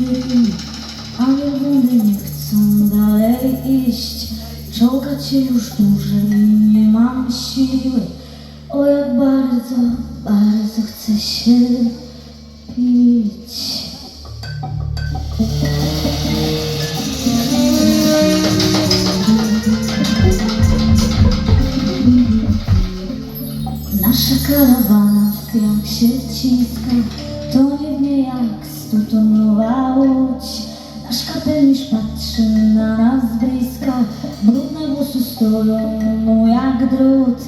Styki, a wielbłądy nie chcą dalej iść. Czołgać się już dłużej nie mam siły. O jak bardzo, bardzo chcę się pić. Nasza karawana w piach się wciska, to nie wie jak stutonowa łódź. Nasz kapelusz patrzy na nas z bliska, brudne włosy stoją mu jak drut.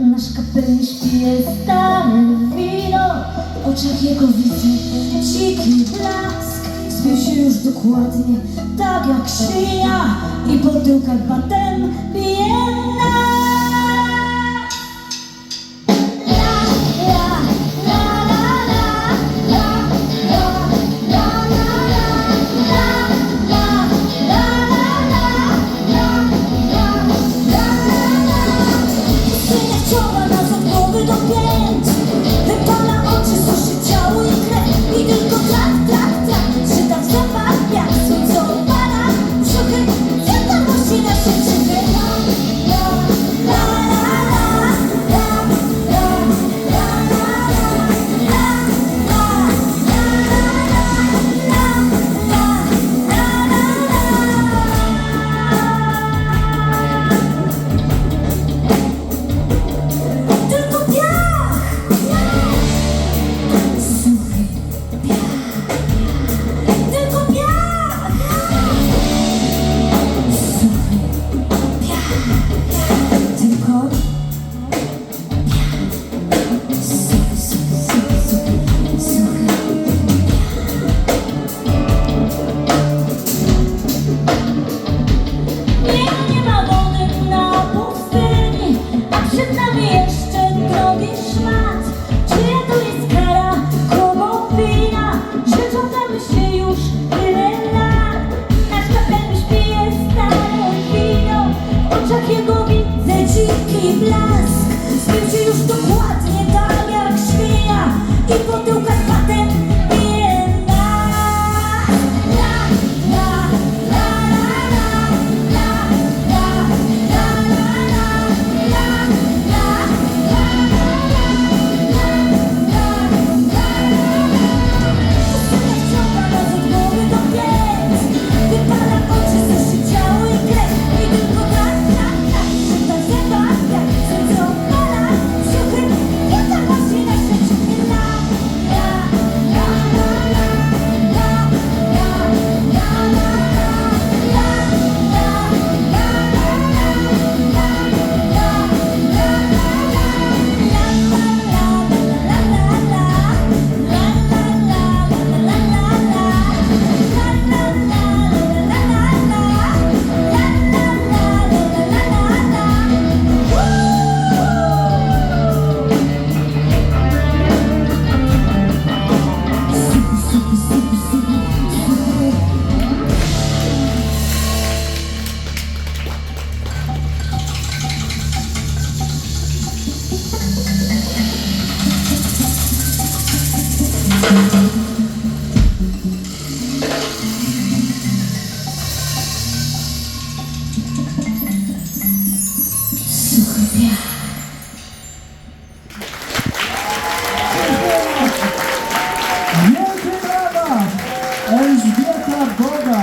Nasz kapelusz pije stare wino, w oczach jego widzę dziki blask. Spił się już dokładnie, tak jak świnia i po tyłkach batem nas. Że czekamy się już tyle lat. Nasz kapelusz pije stare wino, oczach jego widzę dziki blask.